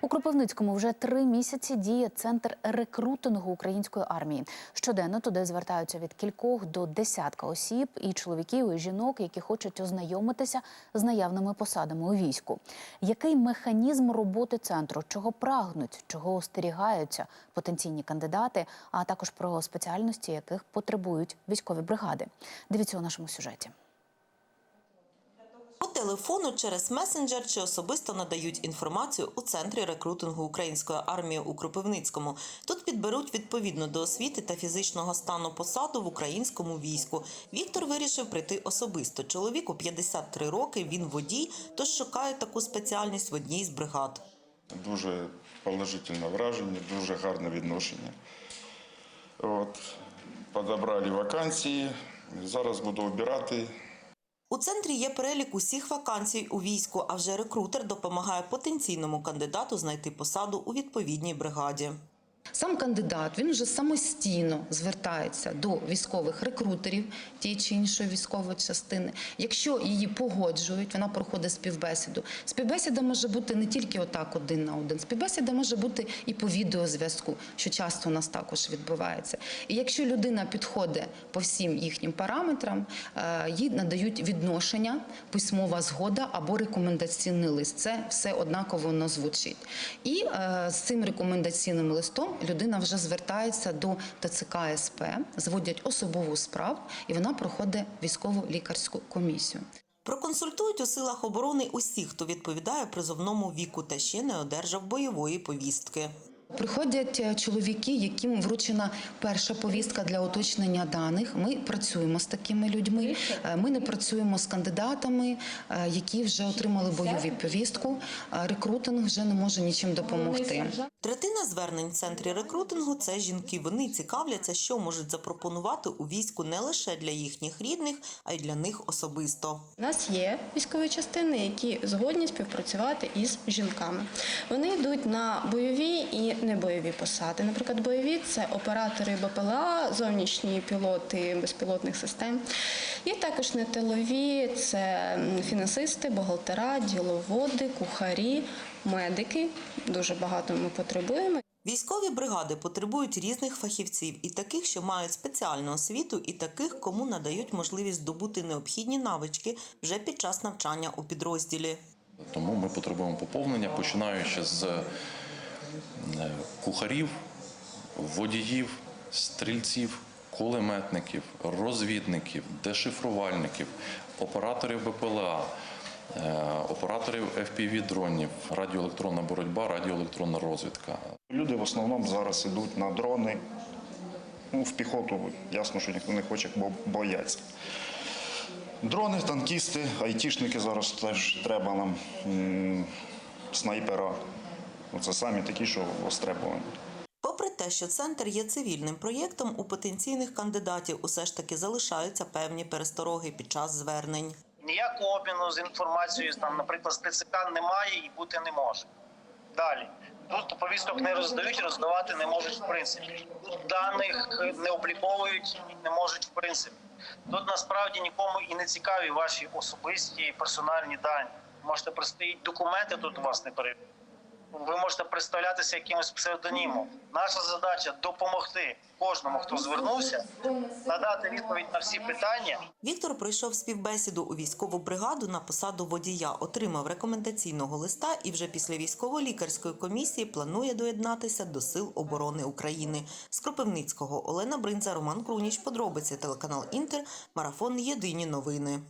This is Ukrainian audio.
У Кропивницькому вже три місяці діє центр рекрутингу української армії. Щоденно туди звертаються від кількох до десятка осіб, і чоловіків, і жінок, які хочуть ознайомитися з наявними посадами у війську. Який механізм роботи центру, чого прагнуть, чого остерігаються потенційні кандидати, а також про спеціальності, яких потребують військові бригади. Дивіться у нашому сюжеті. Телефону через месенджер чи особисто надають інформацію у центрі рекрутингу української армії у Кропивницькому. Тут підберуть відповідно до освіти та фізичного стану посаду в українському війську. Віктор вирішив прийти особисто. Чоловіку 53 роки. Він водій, тож шукає таку спеціальність в одній з бригад. Дуже положительне враження, дуже гарне відношення. От, подобрали вакансії. Зараз буду обирати. У центрі є перелік усіх вакансій у війську, а вже рекрутер допомагає потенційному кандидату знайти посаду у відповідній бригаді. Сам кандидат він вже самостійно звертається до військових рекрутерів тієї чи іншої військової частини. Якщо її погоджують, вона проходить співбесіду. Співбесіда може бути не тільки отак один на один. Співбесіда може бути і по відеозв'язку, що часто у нас також відбувається. І якщо людина підходить по всім їхнім параметрам, е, їй надають відношення, письмова згода або рекомендаційний лист. Це все однаково воно звучить. І е, з цим рекомендаційним листом людина вже звертається до ТЦК СП, зводять особову справу, і вона проходить військову лікарську комісію. Проконсультують у силах оборони усіх, хто відповідає призовному віку та ще не одержав бойової повістки. Приходять е, чоловіки, яким вручена перша повістка для уточнення даних. Ми працюємо з такими людьми. Е, Ми не працюємо з кандидатами, е, які вже отримали бойові повістку. Рекрутинг вже не може нічим допомогти. Третина звернень в центрі рекрутингу це жінки. Вони цікавляться, що можуть запропонувати у війську не лише для їхніх рідних, а й для них особисто. У нас є військові частини, які згодні співпрацювати із жінками. Вони йдуть на бойові і небойові посади. Наприклад, бойові це оператори БПЛА, зовнішні пілоти безпілотних систем. І також не тилові це фінансисти, бухгалтера, діловоди, кухарі, медики. Дуже багато ми потребуємо. Військові бригади потребують різних фахівців, і таких, що мають спеціальну освіту, і таких, кому надають можливість здобути необхідні навички вже під час навчання у підрозділі. Тому ми потребуємо поповнення, починаючи з кухарів, водіїв, стрільців, кулеметників, розвідників, дешифрувальників, операторів БПЛА, е, операторів FPV-дронів, радіоелектронна боротьба, радіоелектронна розвідка. Люди в основному зараз йдуть на дрони. Ну, в піхоту ясно, що ніхто не хоче, бо бояться. Дрони, танкісти, айтішники зараз теж треба нам снайпера. Оце самі такі, що востребовані. Попри те, що центр є цивільним проєктом, у потенційних кандидатів усе ж таки залишаються певні перестороги під час звернень. Ніякого обміну з інформацією, там, наприклад, з ТЦК немає і бути не може. Далі. Тут повісток не роздають, роздавати не можуть в принципі. Тут даних не обліковують, не можуть в принципі. Тут насправді нікому і не цікаві ваші особисті персональні дані. Можете простоїть документи тут у вас не перевірять. Ви можете представлятися якимось псевдонімом. Наша задача допомогти кожному, хто звернувся, надати відповідь на всі питання. Віктор пройшов співбесіду у військову бригаду на посаду водія, отримав рекомендаційного листа і вже після військово-лікарської комісії планує доєднатися до Сил оборони України. З Кропивницького Олена Бринза, Роман Круніч, подробиці телеканал Інтер, марафон Єдині новини.